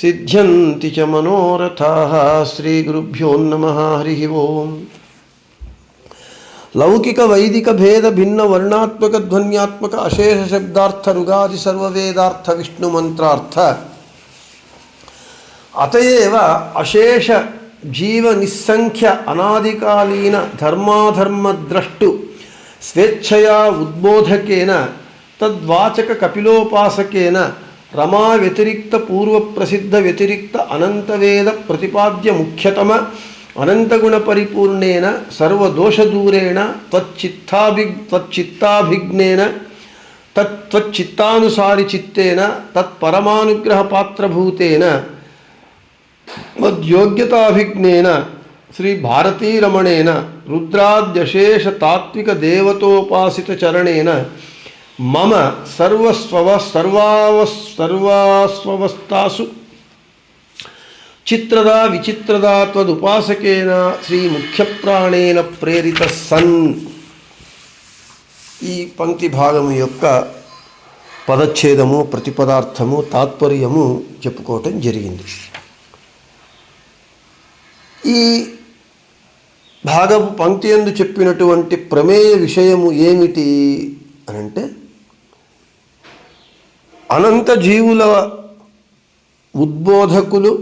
सिद्ध्यन्ति च मनोरथाः श्रीगुरुभ्यो नमः, हरिः ओम्। लौकिक, वैदिक, भेद, भिन्न, वर्णात्मक, ध्वन्यात्मक, अशेष, शब्दार्थ, रुगादि, सर्ववेदार्थ, विष्णु मंत्रार्थ। अतएव अशेष जीव निस्संख्य अनादिकालीन धर्माधर्म द्रष्टु स्वेच्छया उद्बोधकेन तद्वाचक कपिलोपासकेन रमा व्यतिरिक्त पूर्व प्रसिद्ध व्यतिरिक्त अनंत वेद प्रतिपाद्य मुख्यतम अनंत गुण परिपूर्णेन सर्व दोष दूरेण त्वच्चित्ताभि त्वच्चित्ताभिज्ञेन, तत्त्वच्चित्तानुसारि चित्तेन तत्परमानुग्रह पात्रभूतेन मद्योग्यताभिज्ञेन श्री भारती रमणेन रुद्राद्यशेष तात्विक देवतोपासित चरणेन మమ సర్వస్వవ సర్వావ సర్వాస్వవస్థాసు. చిత్రదా విచిత్రదా త్వదుపాసకేన శ్రీ ముఖ్యప్రాణేన ప్రేరిత సన్. ఈ పంక్తి భాగము యొక్క పదచ్ఛేదము ప్రతిపదార్థము తాత్పర్యము చెప్పుకోవటం జరిగింది. ఈ భాగపు పంక్తి ఎందు చెప్పినటువంటి ప్రమేయ విషయము ఏమిటి అని అంటే అనంత జీవుల ఉద్బోధకులు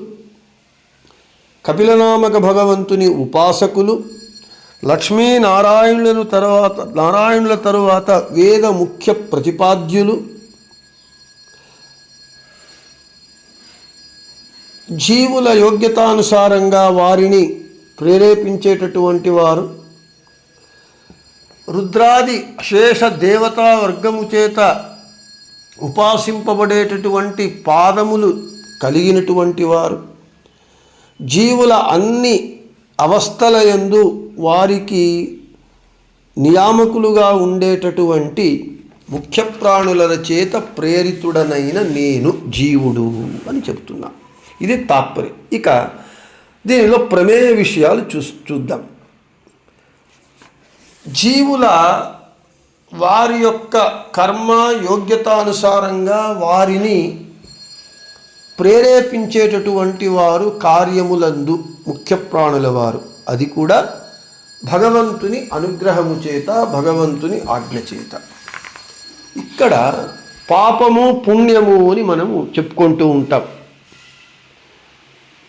కపిలనామక భగవంతుని ఉపాసకులు లక్ష్మీనారాయణులను తర్వాత నారాయణుల తరువాత వేద ముఖ్య ప్రతిపాద్యులు జీవుల యోగ్యతానుసారంగా వారిని ప్రేరేపించేటటువంటి వారు రుద్రాది శేష దేవతా వర్గము చేత ఉపాసింపబడేటటువంటి పాదములు కలిగినటువంటి వారు. జీవుల అన్ని అవస్థల యందు వారికి నియామకులుగా ఉండేటటువంటి ముఖ్య ప్రాణుల చేత ప్రేరితుడనైన నేను జీవుడు అని చెప్తున్నా. ఇది తాత్పర్యం. ఇక దీనిలో ప్రమేయ విషయాలు చూ చూద్దాం. జీవుల వారి యొక్క కర్మ యోగ్యతానుసారంగా వారిని ప్రేరేపించేటటువంటి వారు కార్యములందు ముఖ్య ప్రాణుల వారు అది కూడా భగవంతుని అనుగ్రహము చేత భగవంతుని ఆజ్ఞ చేత. ఇక్కడ పాపము పుణ్యము అని మనము చెప్పుకుంటూ ఉంటాం.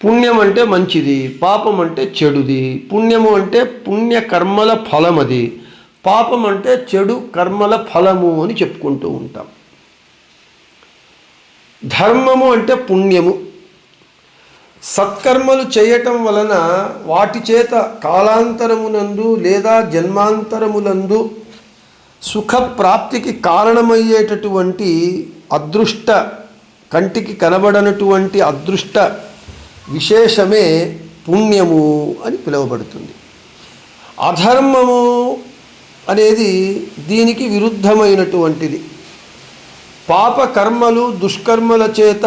పుణ్యం అంటే మంచిది పాపం అంటే చెడుది పుణ్యము అంటే పుణ్యకర్మల ఫలం అది పాపం అంటే చెడు కర్మల ఫలము అని చెప్పుకుంటూ ఉంటాం. ధర్మము అంటే పుణ్యము. సత్కర్మలు చేయటం వలన వాటి చేత కాలాంతరమునందు లేదా జన్మాంతరములందు సుఖప్రాప్తికి కారణమయ్యేటటువంటి అదృష్ట కంటికి కనబడనటువంటి అదృష్ట విశేషమే పుణ్యము అని పిలువబడుతుంది. అధర్మము అనేది దీనికి విరుద్ధమైనటువంటిది. పాపకర్మలు దుష్కర్మల చేత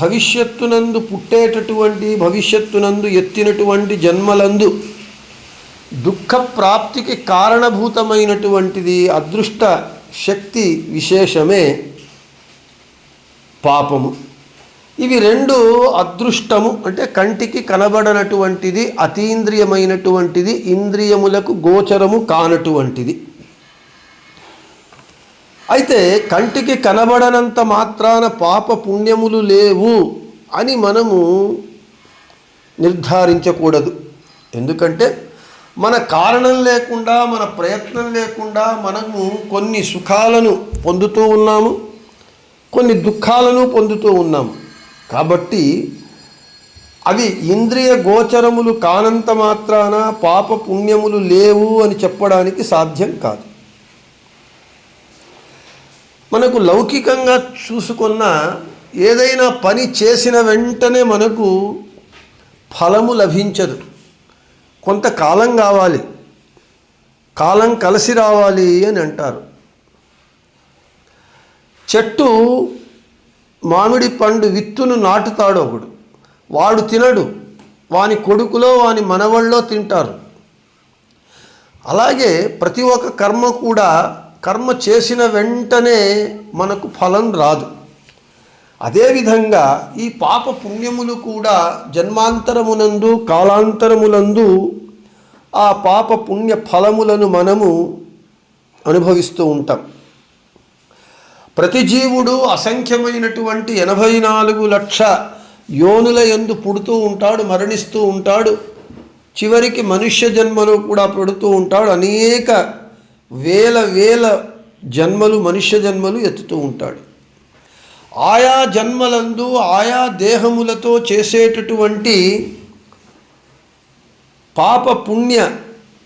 భవిష్యత్తునందు పుట్టేటటువంటి భవిష్యత్తునందు ఎత్తినటువంటి జన్మలందు దుఃఖ ప్రాప్తికి కారణభూతమైనటువంటిది అదృష్ట శక్తి విశేషమే పాపము. ఇవి రెండు అదృష్టము అంటే కంటికి కనబడనటువంటిది అతీంద్రియమైనటువంటిది ఇంద్రియములకు గోచరము కానటువంటిది. అయితే కంటికి కనబడనంత మాత్రాన పాప పుణ్యములు లేవు అని మనము నిర్ధారించకూడదు. ఎందుకంటే మన కారణం లేకుండా మన ప్రయత్నం లేకుండా మనము కొన్ని సుఖాలను పొందుతూ ఉన్నాము కొన్ని దుఃఖాలను పొందుతూ ఉన్నాము. కాబట్టి అవి ఇంద్రియ గోచరములు కానంత మాత్రాన పాప పుణ్యములు లేవు అని చెప్పడానికి సాధ్యం కాదు. మనకు లౌకికంగా చూసుకున్న ఏదైనా పని చేసిన వెంటనే మనకు ఫలము లభించదు. కొంతకాలం కావాలి. కాలం కలిసి రావాలి అని అంటారు. చెట్టు మామిడి పండు విత్తును నాటుతాడు ఒకడు. వాడు తినడు. వాని కొడుకులో వాని మనవళ్ళో తింటారు. అలాగే ప్రతి ఒక్క కర్మ కూడా కర్మ చేసిన వెంటనే మనకు ఫలం రాదు. అదేవిధంగా ఈ పాప పుణ్యములు కూడా జన్మాంతరమునందు కాలాంతరములందు ఆ పాప పుణ్య ఫలములను మనము అనుభవిస్తూ ఉంటాం. ప్రతి జీవుడు అసంఖ్యమైనటువంటి ఎనభై నాలుగు లక్ష యోనుల ఎందు పుడుతూ ఉంటాడు మరణిస్తూ ఉంటాడు. చివరికి మనుష్య జన్మలు కూడా పుడుతూ ఉంటాడు. అనేక వేల వేల జన్మలు మనుష్య జన్మలు ఎత్తుతూ ఉంటాడు. ఆయా జన్మలందు ఆయా దేహములతో చేసేటటువంటి పాప పుణ్య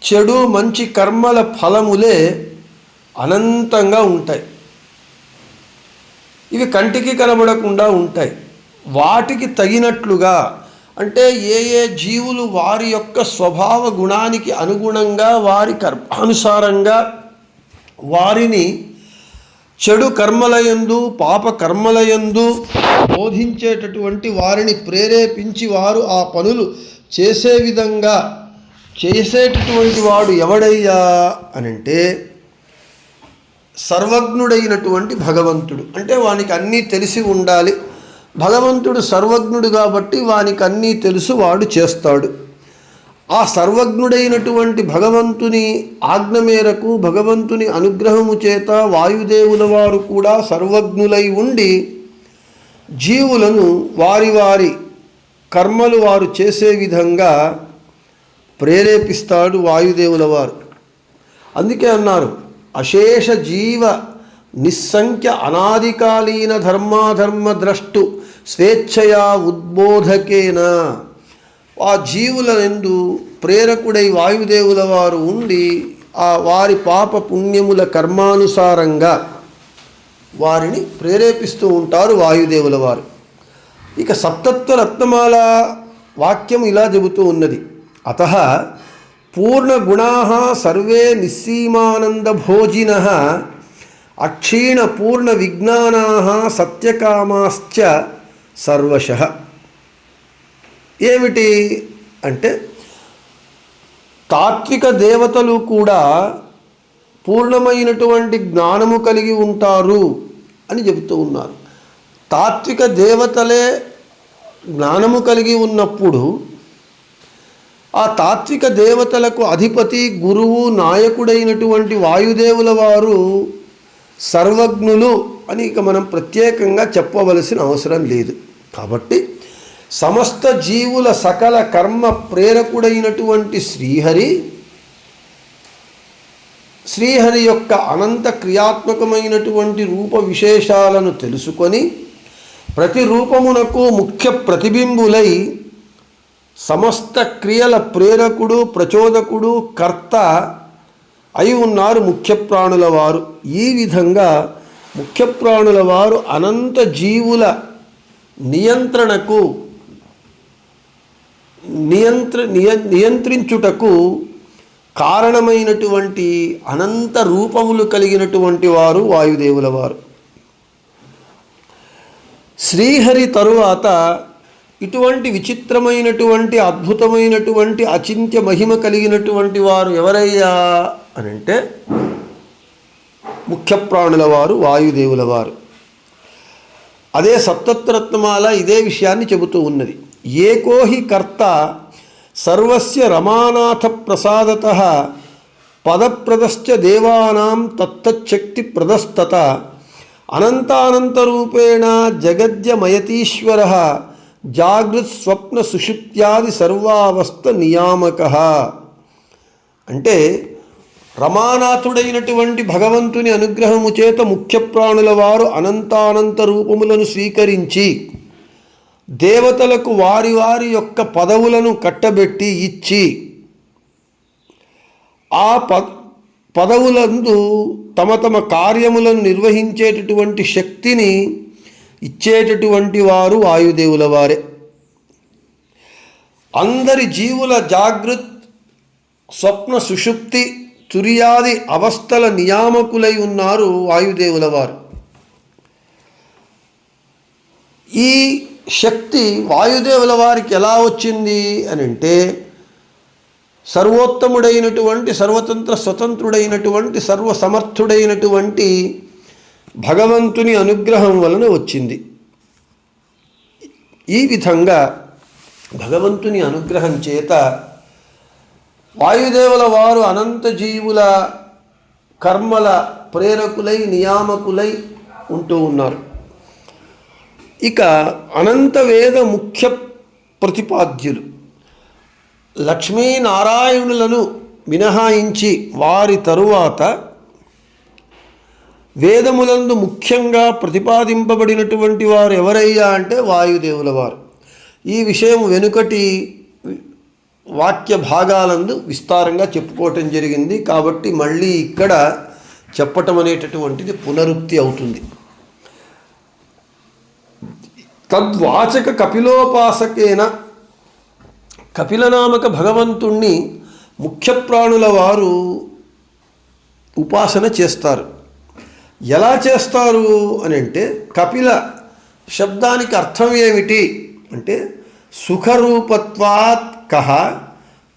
చెడు మంచి కర్మల ఫలములే అనంతంగా ఉంటాయి. ఇవి కంటికి కనబడకుండా ఉంటాయి. వాటికి తగినట్లుగా అంటే ఏ ఏ జీవులు వారి యొక్క స్వభావ గుణానికి అనుగుణంగా వారి కర్మానుసారంగా వారిని చెడు కర్మలయందు పాప కర్మలయందు బోధించేటటువంటి వారిని ప్రేరేపించి వారు ఆ పనులు చేసే విధంగా చేసేటటువంటి వాడు ఎవడయ్యా అనంటే సర్వజ్ఞుడైనటువంటి భగవంతుడు. అంటే వానికి అన్నీ తెలిసి ఉండాలి. భగవంతుడు సర్వజ్ఞుడు కాబట్టి వానికి అన్నీ తెలుసు వాడు చేస్తాడు. ఆ సర్వజ్ఞుడైనటువంటి భగవంతుని ఆజ్ఞ మేరకు భగవంతుని అనుగ్రహము చేత వాయుదేవుల వారు కూడా సర్వజ్ఞులై ఉండి జీవులను వారి వారి కర్మలు వారు చేసే విధంగా ప్రేరేపిస్తాడు వాయుదేవుల వారు. అందుకే అన్నారు అశేష జీవ నిస్సంఖ్య అనాదికాలీన ధర్మాధర్మ ద్రష్టు స్వేచ్ఛయా ఉద్బోధకేన. ఆ జీవుల ఎందు ప్రేరకుడై వాయుదేవుల వారు ఉండి ఆ వారి పాప పుణ్యముల కర్మానుసారంగా వారిని ప్రేరేపిస్తూ ఉంటారు వాయుదేవుల వారు ఇక సప్తత్వ రత్నమాల వాక్యం ఇలా చెబుతూ ఉన్నది. అత పూర్ణగుణా సర్వే నిస్సీమానందభోజిన అక్షీణపూర్ణ విజ్ఞానా సత్యకామాశ్చ సర్వశ ఏమిటి అంటే తాత్విక దేవతలు కూడా పూర్ణమైనటువంటి జ్ఞానము కలిగి ఉంటారు అని చెబుతూ ఉన్నారు. తాత్విక దేవతలే జ్ఞానము కలిగి ఉన్నప్పుడు ఆ తాత్విక దేవతలకు అధిపతి గురువు నాయకుడైనటువంటి వాయుదేవుల వారు సర్వజ్ఞులు అని ఇక మనం ప్రత్యేకంగా చెప్పవలసిన అవసరం లేదు. కాబట్టి సమస్త జీవుల సకల కర్మ ప్రేరకుడైనటువంటి శ్రీహరి శ్రీహరి యొక్క అనంత క్రియాత్మకమైనటువంటి రూప విశేషాలను తెలుసుకొని ప్రతి రూపమునకు ముఖ్య ప్రతిబింబులై సమస్త క్రియల ప్రేరకుడు ప్రచోదకుడు కర్త అయి ఉన్నారు ముఖ్య ప్రాణుల వారు ఈ విధంగా ముఖ్య ప్రాణుల వారు అనంత జీవుల నియంత్రణకు నియంత్ర నియ నియంత్రించుటకు కారణమైనటువంటి అనంత రూపములు కలిగినటువంటి వారు వాయుదేవుల వారు శ్రీహరి తరువాత ఇటువంటి విచిత్రమైనటువంటి అద్భుతమైనటువంటి అచింత్య మహిమ కలిగినటువంటి వారు ఎవరయ్యా అని అంటే ముఖ్య ప్రాణుల వారు వాయుదేవుల వారు. అదే సప్తత్రత్నమాల ఇదే విషయాన్ని చెబుతూ ఉన్నది. ఏకోహి కర్త సర్వస్య రమానాథ ప్రసాదత పదప్రదశ్చ దేవానాం తత్తశక్తి ప్రదస్తత అనంతానంతరూపేణ జగద్యమయతీశ్వర జాగృత్ స్వప్న సుషుప్త్యాది సర్వావస్థ నియామక. అంటే రమానాథుడైనటువంటి భగవంతుని అనుగ్రహము చేత ముఖ్య ప్రాణుల వారు అనంతానంత రూపములను స్వీకరించి దేవతలకు వారి వారి యొక్క పదవులను కట్టబెట్టి ఇచ్చి ఆ ప పదవులందు తమ తమ కార్యములను నిర్వహించేటటువంటి శక్తిని ఇచ్చేటటువంటి వారు వాయుదేవుల వారే. అందరి జీవుల జాగృత్ స్వప్న సుషుప్తి తుర్యాది అవస్థల నియామకులై ఉన్నారు వాయుదేవుల వారు. ఈ శక్తి వాయుదేవుల వారికి ఎలా వచ్చింది అని అంటే సర్వోత్తముడైనటువంటి సర్వతంత్ర స్వతంత్రుడైనటువంటి సర్వసమర్థుడైనటువంటి భగవంతుని అనుగ్రహం వలన వచ్చింది. ఈ విధంగా భగవంతుని అనుగ్రహం చేత వాయుదేవుల వారు అనంత జీవుల కర్మల ప్రేరకులై నియామకులై ఉంటూ ఉన్నారు. ఇక అనంత వేద ముఖ్య ప్రతిపాద్యులు లక్ష్మీనారాయణులను మినహాయించి వారి తరువాత వేదములందు ముఖ్యంగా ప్రతిపాదింపబడినటువంటి వారు ఎవరయ్యా అంటే వాయుదేవుల వారు. ఈ విషయం వెనుకటి వాక్య భాగాలందు విస్తారంగా చెప్పుకోవటం జరిగింది. కాబట్టి మళ్ళీ ఇక్కడ చెప్పటం అనేటటువంటిది పునరుక్తి అవుతుంది. తద్వాచక కపిలోపాసకేన కపిలనామక భగవంతుణ్ణి ముఖ్య ప్రాణుల వారు ఉపాసన చేస్తారు. ఎలా చేస్తారు అని అంటే కపిల శబ్దానికి అర్థం ఏమిటి అంటే సుఖరూపత్వాత్ కహ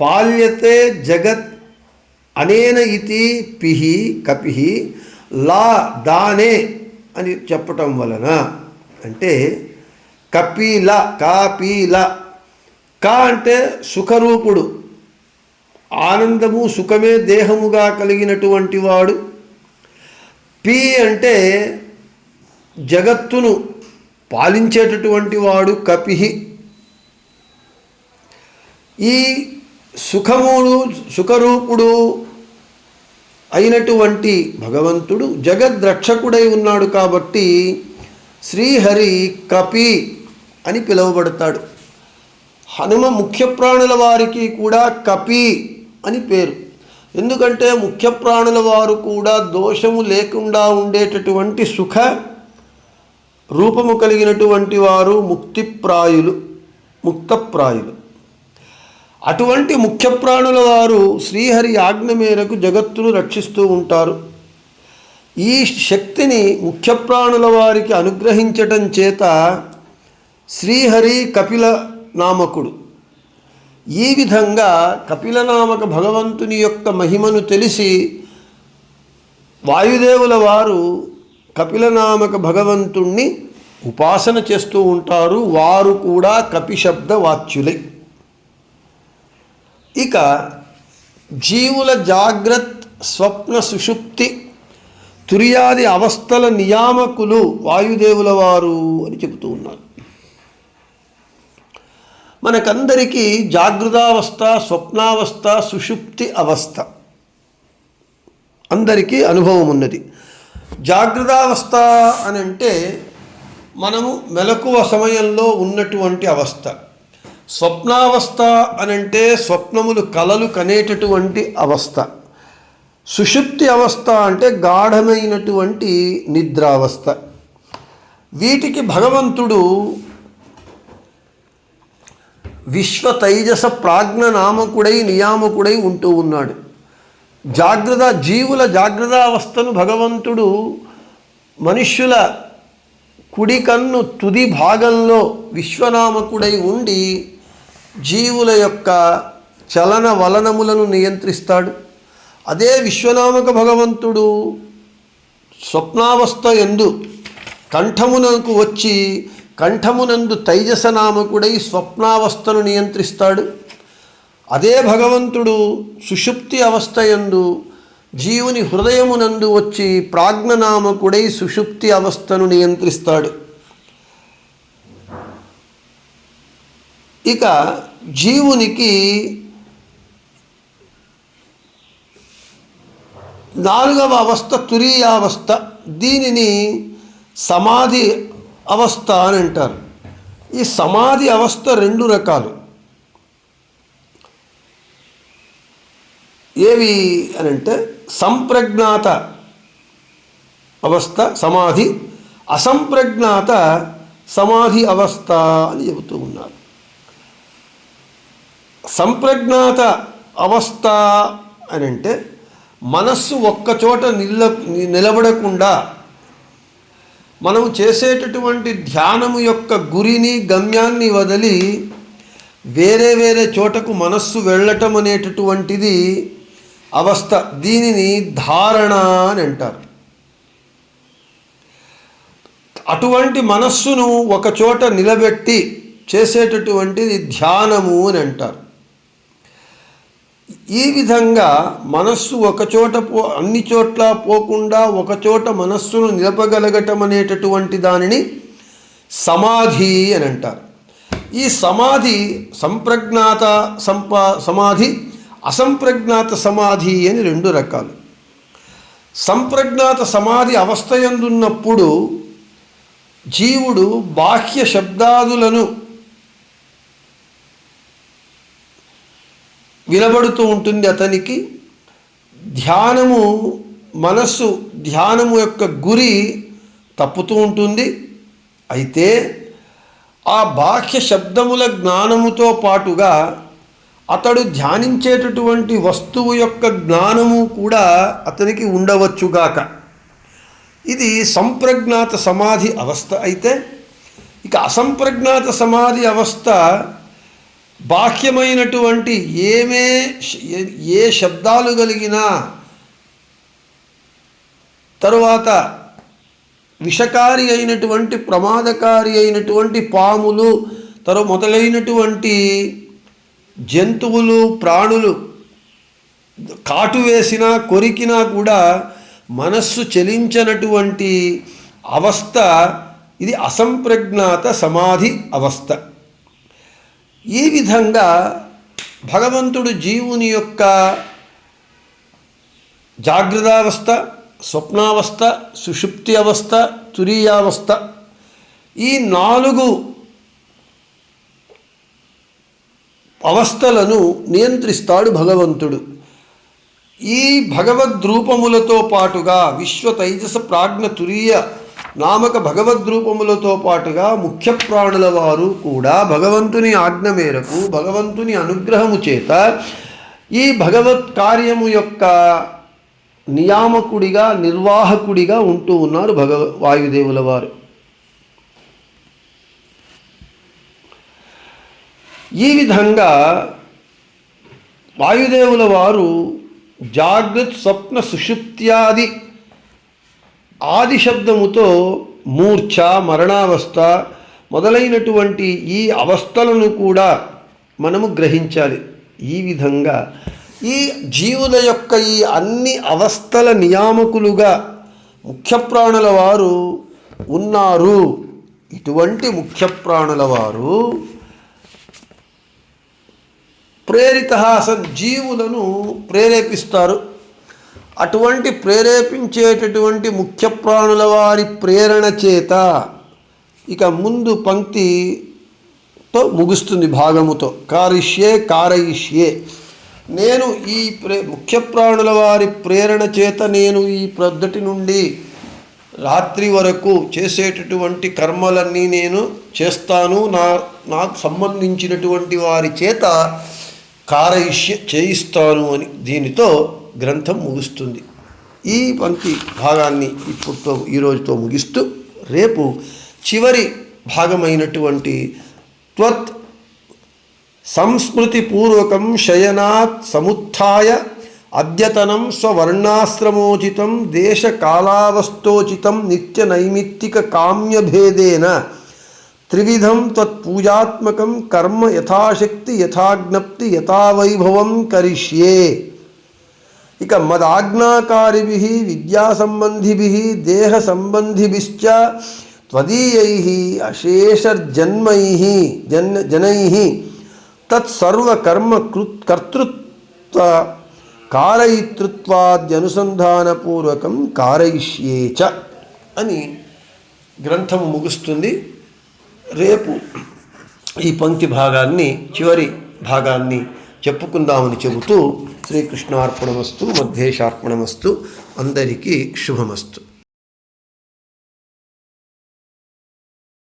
పాల్యతే జగత్ అనేన ఇతి పిహి కపిహి లా దానే అని చెప్పటం వలన అంటే కపిల కాపీల. క అంటే సుఖరూపుడు. ఆనందము సుఖమే దేహముగా కలిగినటువంటి వాడు. పి అంటే జగత్తును పాలించేటటువంటి వాడు కపిహి. ఈ సుఖముడు సుఖరూపుడు అయినటువంటి భగవంతుడు జగద్రక్షకుడై ఉన్నాడు కాబట్టి శ్రీహరి కపి అని పిలువబడతాడు. హనుమ ముఖ్య ప్రాణుల వారికి కూడా కపి అని పేరు. ఎందుకంటే ముఖ్య ప్రాణుల వారు కూడా దోషము లేకుండా ఉండేటటువంటి సుఖ రూపము కలిగినటువంటి వారు ముక్తిప్రాయులు ముక్తప్రాయులు. అటువంటి ముఖ్య ప్రాణుల వారు శ్రీహరి ఆజ్ఞ మేరకు జగత్తును రక్షిస్తూ ఉంటారు. ఈ శక్తిని ముఖ్య ప్రాణుల వారికి అనుగ్రహించటం చేత శ్రీహరి కపిల నామకుడు ఈ విధంగా కపిలనామక భగవంతుని యొక్క మహిమను తెలిసి వాయుదేవుల వారు కపిలనామక భగవంతుణ్ణి ఉపాసన చేస్తూ ఉంటారు. వారు కూడా కపిశబ్ద వాచ్యులై. ఇక జీవుల జాగ్రత్ స్వప్న సుషుప్తి తుర్యాది అవస్థల నియామకులు వాయుదేవుల వారు అని చెబుతూ ఉన్నారు. మనకందరికీ జాగృతావస్థ స్వప్నావస్థ సుషుప్తి అవస్థ. అందరికీ అనుభవం ఉన్నది. జాగృతావస్థ అని అంటే మనము మెలకువ సమయంలో ఉన్నటువంటి అవస్థ. స్వప్నావస్థ అని అంటే స్వప్నములు కలలు కనేటటువంటి అవస్థ. సుషుప్తి అవస్థ అంటే గాఢమైనటువంటి నిద్రావస్థ. వీటికి భగవంతుడు విశ్వ తైజస ప్రాజ్ఞ నామకుడై నియామకుడై ఉంటూ ఉన్నాడు. జాగ్రత్త జీవుల జాగ్రత్త అవస్థను భగవంతుడు మనుష్యుల కుడి కన్ను తుది భాగంలో విశ్వనామకుడై ఉండి జీవుల యొక్క చలన వలనములను నియంత్రిస్తాడు. అదే విశ్వనామక భగవంతుడు స్వప్నావస్థ ఎందు కంఠమునకు వచ్చి కంఠమునందు తైజసనామకుడై స్వప్నావస్థను నియంత్రిస్తాడు. అదే భగవంతుడు సుషుప్తి అవస్థ యందు జీవుని హృదయమునందు వచ్చి ప్రాజ్ఞనామకుడై సుషుప్తి అవస్థను నియంత్రిస్తాడు. ఇక జీవునికి నాలుగవ అవస్థ తురీయావస్థ. దీనిని సమాధి అవస్థ అని అంటారు. ఈ సమాధి అవస్థ రెండు రకాలు. ఏవి అని అంటే సంప్రజ్ఞాత అవస్థ సమాధి. అసంప్రజ్ఞాత సమాధి అవస్థ అని చెబుతూ ఉన్నారు. సంప్రజ్ఞాత అవస్థ అని అంటే మనస్సు ఒక్కచోట నిల్ల నిలబడకుండా మనం చేసేటటువంటి ధ్యానము యొక్క గురిని గమ్యాన్ని వదిలి వేరే వేరే చోటకు మనస్సు వెళ్ళటం అనేటటువంటిది అవస్థ. దీనిని ధారణ అని అంటారు. అటువంటి మనస్సును ఒక చోట నిలబెట్టి చేసేటటువంటిది ధ్యానము అని అంటారు. ఈ విధంగా మనస్సు ఒకచోట పో అన్ని చోట్ల పోకుండా ఒకచోట మనస్సును నిలపగలగటం అనేటటువంటి దానిని సమాధి అని అంటారు. ఈ సమాధి సంప్రజ్ఞాత సంపా సమాధి అసంప్రజ్ఞాత సమాధి అని రెండు రకాలు. సంప్రజ్ఞాత సమాధి అవస్థయందున్నప్పుడు జీవుడు బాహ్య శబ్దాదులను వినబడుతూ ఉంటుంది అతనికి. ధ్యానము మనస్సు ధ్యానము యొక్క గురి తప్పుతూ ఉంటుంది. అయితే ఆ బాహ్య శబ్దముల జ్ఞానముతో పాటుగా అతడు ధ్యానించేటటువంటి వస్తువు యొక్క జ్ఞానము కూడా అతనికి ఉండవచ్చుగాక ఇది సంప్రజ్ఞాత సమాధి అవస్థ అయితే ఇక అసంప్రజ్ఞాత సమాధి అవస్థ బాహ్యమైనటువంటి ఏమే ఏ శబ్దాలు కలిగినా తరువాత విషకారి అయినటువంటి ప్రమాదకారి అయినటువంటి పాములు తరు మొదలైనటువంటి జంతువులు ప్రాణులు కాటు వేసినా కొరికినా కూడా మనస్సు చలించనటువంటి అవస్థ ఇది అసంప్రజ్ఞాత సమాధి అవస్థ. ఈ విధంగా భగవంతుడు జీవుని యొక్క జాగ్రత్తావస్థ స్వప్నావస్థ సుషుప్తి అవస్థ తురీయావస్థ ఈ నాలుగు అవస్థలను నియంత్రిస్తాడు భగవంతుడు. ఈ భగవద్రూపములతో పాటుగా విశ్వ తైజస ప్రాజ్ఞ తురీయ నామక భగవద్రూపములతో పాటుగా ముఖ్య ప్రాణుల వారు కూడా భగవంతుని ఆజ్ఞ మేరకు భగవంతుని అనుగ్రహము చేత ఈ భగవత్ కార్యము యొక్క నియామకుడిగా నిర్వాహకుడిగా ఉంటూ ఉన్నారు భగవ వాయుదేవుల వారు. ఈ విధంగా వాయుదేవుల వారు జాగ్రత్ స్వప్న సుషుప్త్యాది ఆది శబ్దముతో మూర్ఛ మరణావస్థ మొదలైనటువంటి ఈ అవస్థలను కూడా మనము గ్రహించాలి. ఈ విధంగా ఈ జీవుల యొక్క ఈ అన్ని అవస్థల నియామకులుగా ముఖ్య ప్రాణుల వారు ఉన్నారు. ఇటువంటి ముఖ్య ప్రాణుల వారు ప్రేరిత అసలు జీవులను ప్రేరేపిస్తారు. అటువంటి ప్రేరేపించేటటువంటి ముఖ్య ప్రాణుల వారి ప్రేరణ చేత ఇక ముందు పంక్తితో ముగుస్తుంది భాగముతో. కారిష్యే కారయిష్యే. నేను ఈ ప్రే ముఖ్య ప్రాణుల వారి ప్రేరణ చేత నేను ఈ ప్రొద్దటి నుండి రాత్రి వరకు చేసేటటువంటి కర్మలన్నీ నేను చేస్తాను. నా నాకు సంబంధించినటువంటి వారి చేత కారయిష్య చేయిస్తాను అని దీనితో గ్రంథం ముగుస్తుంది. ఈ పంక్తి భాగాన్ని ఇప్పుడుతో ఈరోజుతో ముగిస్తూ రేపు చివరి భాగమైనటువంటి త్వత్ సంస్మృతిపూర్వకం శయనాత్ సముత్య అద్యతనం స్వవర్ణాశ్రమోచితం దేశకాలావస్థోచితం నిత్యనైమిత్తిక కామ్యభేదేన త్రివిధం తత్పూజాత్మకం కర్మ యథాశక్తి యథాజ్ఞప్తి యథావైభవం కరిష్యే. ఇక మదాజ్ఞాకారిభి విద్యా సంబంధిభి దేహ సంబంధిభిశ్చ త్వదీయై అశేషర్జన్మై జన్ జనై తత్సర్వకర్మ కృత్ కర్తృత్వ కారయితృత్వాద్యనుసంధానపూర్వకం కారయిష్యే చ అని గ్రంథము ముగుస్తుంది. రేపు ఈ పంక్తి భాగాన్ని చివరి భాగాన్ని చెప్పుకుందామని చెబుతూ శ్రీకృష్ణార్పణమస్తు మధ్యేశార్పణమస్తు అందరికీ శుభమస్తు